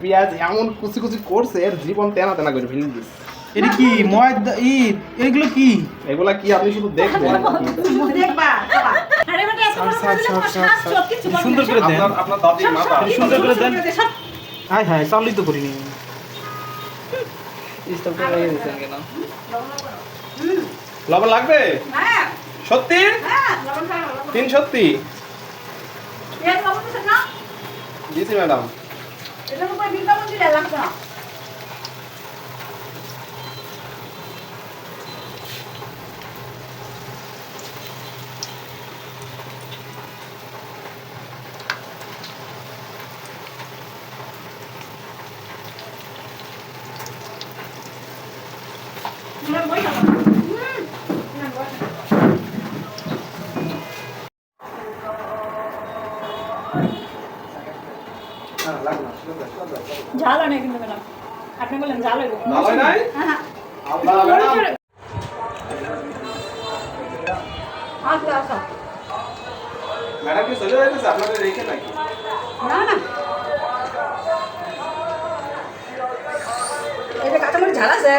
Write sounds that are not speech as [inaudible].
পেঁয়াজ এমন কুচি কুচি করছে এর জীবন তেনা তেনা করে ফেলে দিস এটা কি ময়দা? ই এগুলো কি? এগুলা কি আপনি শুধু দেখবেন? [laughs] দেখবা আরে বেটা সুন্দর করে দেন। আপনার আপনার দাদির মাথা। সুন্দর করে দেন। হাই হাই চালুই তো করিনি। হ্যাঁ সত্যি হ্যাঁ লবণ লবণ তিন সত্যি? এর লবণ দিছেন না? দিয়েছি ম্যাডাম। এটার উপরে ঝাল হয় না কিন্তু ম্যাডাম। আপনি বললেন ঝাল হইব। ভালো নাই? আল্লাহ ম্যাডাম। আসো আসো। কি চলে যাইতেছে? আপনাদের রেখে নাকি? না না। এই কাঁচামরিচ ঝাল আছে।